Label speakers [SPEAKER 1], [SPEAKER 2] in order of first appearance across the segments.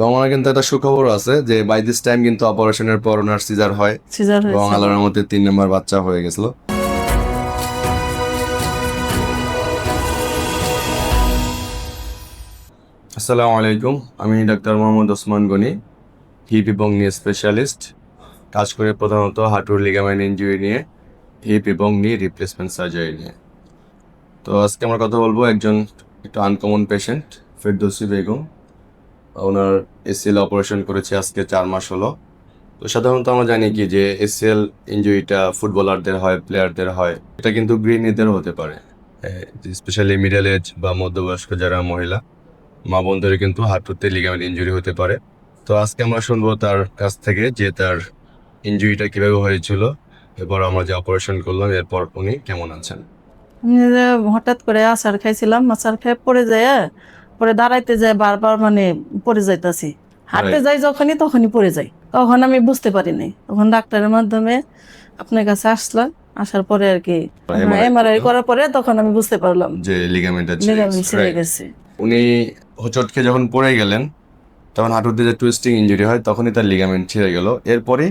[SPEAKER 1] এবং আমার কিন্তু একটা সুখবর আছে যে বাই দিস টাইম কিন্তু অপারেশনের পর ওনার সিজার হয়।
[SPEAKER 2] সিজার
[SPEAKER 1] এবং আল্লাহর মধ্যে তিন নম্বর বাচ্চা হয়ে গেছিল। আসসালামু আলাইকুম আমি ডাক্তার মোহাম্মদ ওসমান গনি হিপ এবং নি স্পেশালিস্ট কাজ করে প্রধানত হাঁটুর লিগামেন্ট ইঞ্জুরি নিয়ে হিপ এবং নি রিপ্লেসমেন্ট সার্জারি নিয়ে। তো আজকে আমরা কথা বলব একজন একটু আনকমন পেশেন্ট ফেরদৌসি বেগম। ওনার এসিএল অপারেশন করেছে আজকে চার মাস হলো। তো সাধারণত আমরা জানি কি যে এসিএল ইঞ্জুরিটা ফুটবলারদের হয় প্লেয়ারদের হয়, এটা কিন্তু গৃহিণীদেরও হতে পারে। স্পেশালি মিডল এজ বা মধ্যবয়স্ক যারা মহিলা, মা বোনদের কিন্তু হাঁটুতে লিগামেন্ট ইঞ্জুরি হতে পারে। তো আজকে আমরা শুনব তার কাছ থেকে যে তার ইঞ্জুরিটা কীভাবে হয়েছিল, এরপর আমরা যে অপারেশন করলাম, এরপর উনি কেমন আছেন?
[SPEAKER 2] হঠাৎ করে আচার খাইছিলাম, আচার খেয়ে পড়ে যায় পরে দাঁড়াইতে যায় বারবার মানে পড়ে যাইতাছি। হাঁটতে যাই যখনই তখনই পড়ে যাই। তখন আমি বুঝতে পারি নাই। তখন ডাক্তারের মাধ্যমে আপনার কাছে আসলাম। আসার পরে আর কি এমআরআই করার পরে? তখন আমি বুঝতে পারলাম
[SPEAKER 1] যে লিগামেন্টটা
[SPEAKER 2] লিগামেন্ট ছিঁড়ে গেছে
[SPEAKER 1] উনি হোঁচট খেয়ে যখন পড়ে গেলেন তখন হাঁটুতে যে টুইস্টিং ইঞ্জুরি হয় তখনই তার লিগামেন্ট ছিঁড়ে গেল। এরপরে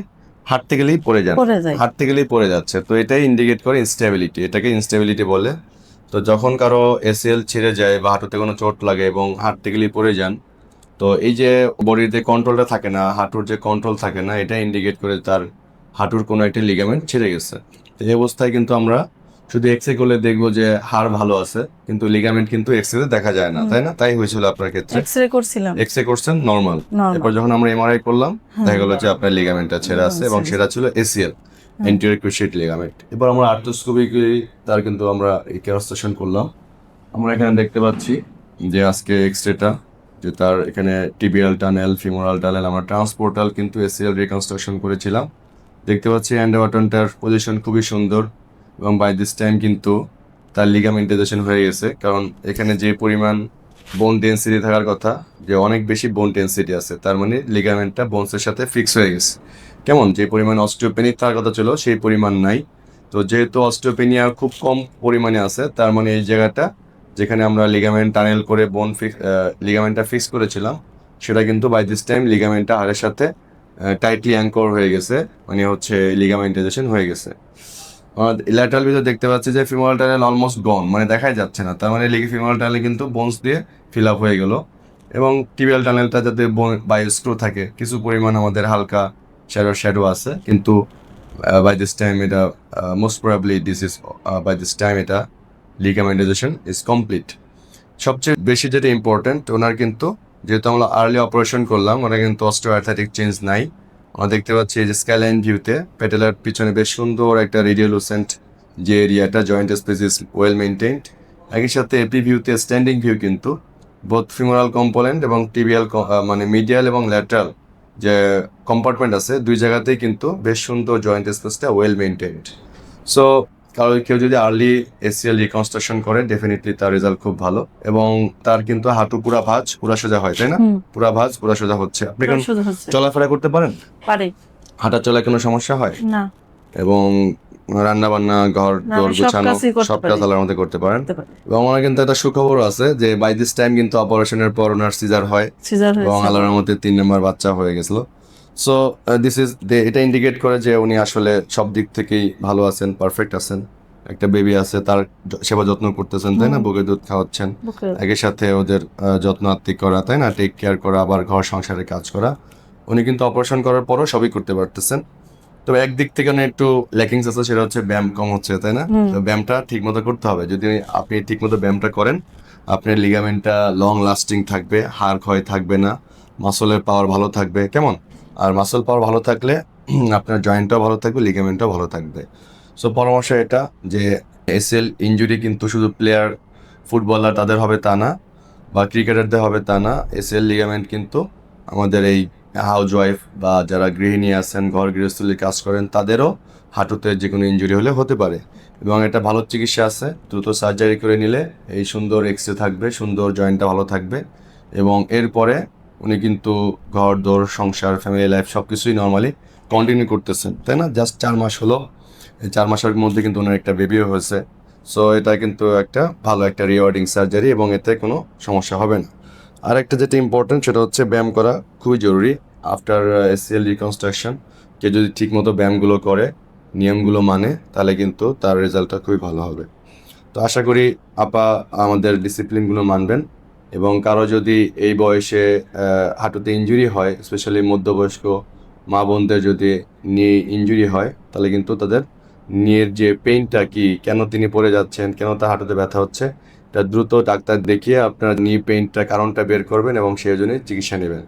[SPEAKER 1] হাঁটতে গেলেই পড়ে যান।
[SPEAKER 2] পড়ে যায়।
[SPEAKER 1] হাঁটতে গেলেই পড়ে যাচ্ছে। তো এটাই ইন্ডিকেট করে ইনস্টেবিলিটি এটাকে ইনস্টেবিলিটি বলে। তো যখন কারও এসিএল ছিঁড়ে যায় বা হাঁটুতে কোনো চোট লাগে এবং হাঁটতে গেলে পড়ে যান তো এই যে বডির যে কন্ট্রোলটা থাকে না হাঁটুর যে কন্ট্রোল থাকে না এটা ইন্ডিকেট করে তার হাঁটুর কোনো একটা লিগামেন্ট ছিঁড়ে গেছে। তো এই অবস্থায় কিন্তু আমরা শুধু এক্সরে করলে দেখব যে হাড় ভালো আছে কিন্তু লিগামেন্ট কিন্তু এক্সরে দেখা যায় না তাই না? তাই হয়েছিল আপনার ক্ষেত্রে।
[SPEAKER 2] এক্স রে করছিলাম।
[SPEAKER 1] এক্সরে করছেন নর্মাল. এরপর যখন আমরা এমআরআই করলাম দেখা গেল যে আপনার লিগামেন্টটা ছেঁড়া আছে এবং সেটা ছিল এসিএল এন্টিরিয়র ক্রুশিয়েট লিগামেন্ট এবার আমরা আর্থোস্কোপিক্যালি তার কিন্তু আমরা এই কেরাস্টেশন করলাম। আমরা এখানে দেখতে পাচ্ছি যে আজকে এক্সরেটা যে তার এখানে টিবিয়াল টানেল ফিমোরাল টানেল আমরা ট্রান্সপোর্টাল কিন্তু এসিএল রিকনস্ট্রাকশন করেছিলাম। দেখতে পাচ্ছি হ্যান্ড বাটনটার পজিশন খুবই সুন্দর এবং বাই দিস টাইম কিন্তু তার লিগামেন্টাইজেশন হয়ে গেছে। কারণ এখানে যে পরিমাণ বোন ডেন্সিটি থাকার কথা, যে অনেক বেশি বোন ডেন্সিটি আছে, তার মানে লিগামেন্টটা বোনসের সাথে ফিক্স হয়ে গেছে। কেমন? যে পরিমাণ অস্টিওপেনি থাকার কথা ছিল, সেই পরিমাণ নাই। তো যেহেতু অস্টিওপেনিয়া খুব কম পরিমাণে আছে, তার মানে এই জায়গাটা যেখানে আমরা লিগামেন্ট টানেল করে বোন ফিক্স লিগামেন্টটা ফিক্স করেছিলাম, সেটা কিন্তু বাই দিস টাইম লিগামেন্টটা হাড়ের সাথে টাইটলি অ্যাঙ্কর হয়ে গেছে মানে হচ্ছে লিগামেন্টাইজেশন হয়ে গেছে। ল্যাটারাল ভিতরে দেখতে পাচ্ছি যে ফিমোরাল টানেল অলমোস্ট গন মানে দেখাই যাচ্ছে না। তার মানে লিগে ফিমোরাল টানেল কিন্তু বোনস দিয়ে ফিল আপ হয়ে গেল। এবং টিবিয়াল টানেলটা যাতে বাই স্ক্রু থাকে, কিছু পরিমাণ আমাদের হালকা শ্যাডো শ্যাডো আছে। কিন্তু বাই দিস টাইম এটা most probably this is by this time এটা লিগামেন্টাইজেশন ইজ কমপ্লিট সবচেয়ে বেশি যেটা ইম্পর্টেন্ট ওনার কিন্তু, যেহেতু আমরা আর্লি অপারেশন করলাম, ওনার কিন্তু অস্ট্রোঅ্যাথলেটিক চেঞ্জ নাই। আমরা দেখতে পাচ্ছি এই যে স্ক্যালাইন ভিউতে পেটেলার পিছনে বেশ সুন্দর একটা রেডিওলুসেন্ট যে এরিয়াটা জয়েন্ট স্পেসিস ওয়েল মেনটেন্ড একই সাথে এপি ভিউতে স্ট্যান্ডিং ভিউ কিন্তু বোথ ফিমোরাল কম্পোনেন্ট এবং টিবিয়াল মানে মিডিয়াল এবং ল্যাটারাল যে কম্পার্টমেন্ট আছে দুই জায়গাতেই কিন্তু বেশ সুন্দর জয়েন্ট স্পেসটা ওয়েল মেনটেন্ড সো কারও কেউ যদি আর্লি এসিএল রিকনস্ট্রাকশন করে ডেফিনেটলি তার রেজাল্ট খুব ভালো। এবং তার কিন্তু হাঁটু পুরা ভাঁজ পুরা সোজা হয় তাই না? পুরা ভাঁজ পুরা সোজা হচ্ছে। আপনি চলাফেরা করতে পারেন?
[SPEAKER 2] পারে।
[SPEAKER 1] হাঁটা চলায় কোনো সমস্যা হয়?
[SPEAKER 2] না।
[SPEAKER 1] এবং রান্না বান্না ঘর দোর গুছানো সব কাজ আলার মধ্যে করতে পারেন। এবং আমার কিন্তু একটা সুখবর আছে যে বাই দিস টাইম কিন্তু অপারেশনের পর ওনার সিজার হয়। এবং আল্লাহর মধ্যে তিন নম্বর বাচ্চা হয়ে গেছিল। সো দিস ইজ এটা ইন্ডিকেট করে যে উনি আসলে সব দিক থেকেই ভালো আছেন পারফেক্ট আছেন। একটা বেবি আছে তার সেবা যত্ন করতেছেন তাই না? বুকের দুধ খাওয়াচ্ছেন।
[SPEAKER 2] বুকে
[SPEAKER 1] একই সাথে ওদের যত্ন আত্মিক করা তাই না? টেক কেয়ার করা আবার ঘর সংসারে কাজ করা। উনি কিন্তু অপারেশন করার পরও সবই করতে পারতেছেন। তবে একদিক থেকে উনি একটু ল্যাকিংস আছে সেটা হচ্ছে ব্যায়াম কম হচ্ছে তাই না? তো ব্যায়ামটা ঠিক মতো করতে হবে। যদি আপনি ঠিক মতো ব্যায়ামটা করেন আপনার লিগামেন্টটা লং লাস্টিং থাকবে হাড় ক্ষয় থাকবে না মাসলের পাওয়ার ভালো থাকবে কেমন? আর মাসল পাওয়ার ভালো থাকলে আপনার জয়েন্টটাও ভালো থাকবে লিগামেন্টটাও ভালো থাকবে। সো পরামর্শ এটা যে এসএল ইনজুরি কিন্তু শুধু প্লেয়ার ফুটবলার তাদের হবে তা না বা ক্রিকেটারদের হবে তা না। এসএল লিগামেন্ট কিন্তু আমাদের এই হাউস ওয়াইফ বা যারা গৃহিণী আছেন, ঘর গৃহস্থলীর কাজ করেন, তাদেরও হাঁটুতে যে কোনো ইঞ্জুরি হলে হতে পারে। এবং এটা ভালো চিকিৎসা আছে, দ্রুত সার্জারি করে নিলে এই সুন্দর এক্সরে থাকবে, সুন্দর জয়েন্টটা ভালো থাকবে। এবং এরপরে উনি কিন্তু ঘর, দোর, সংসার ফ্যামিলি লাইফ সব কিছুই নর্মালি কন্টিনিউ করতেছেন, তাই না? জাস্ট চার মাস হলো, এই চার মাসের মধ্যে কিন্তু ওনার একটা বেবিও হয়েছে। সো এটা কিন্তু একটা ভালো একটা রিওয়ার্ডিং সার্জারি এবং এতে কোনো সমস্যা হবে না। আর একটা যেটা ইম্পর্টেন্ট সেটা হচ্ছে ব্যায়াম করা খুবই জরুরি। আফটার এসিএল রিকনস্ট্রাকশন কে যদি ঠিকমতো ব্যায়ামগুলো করে, নিয়মগুলো মানে তাহলে কিন্তু তার রেজাল্টটা খুবই ভালো হবে। তো আশা করি আপা আমাদের ডিসিপ্লিনগুলো মানবেন এবং কারও যদি এই বয়সে হাঁটুতে ইঞ্জুরি হয় স্পেশালি মধ্যবয়স্ক মা বোনদের যদি নিয়ে ইঞ্জুরি হয়, তাহলে কিন্তু তাদের নিয়ের যে পেইনটা কি, কেন তিনি পড়ে যাচ্ছেন, কেন তার হাঁটুতে ব্যথা হচ্ছে এটা দ্রুত ডাক্তার দেখিয়ে আপনার নি পেইনটা কারণটা বের করবেন এবং সেই জন্য চিকিৎসা নেবেন।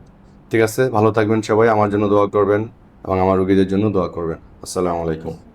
[SPEAKER 1] ঠিক আছে, ভালো থাকবেন সবাই, আমার জন্য দোয়া করবেন এবং আমার রুগীদের জন্য দোয়া করবেন। আসসালামু আলাইকুম।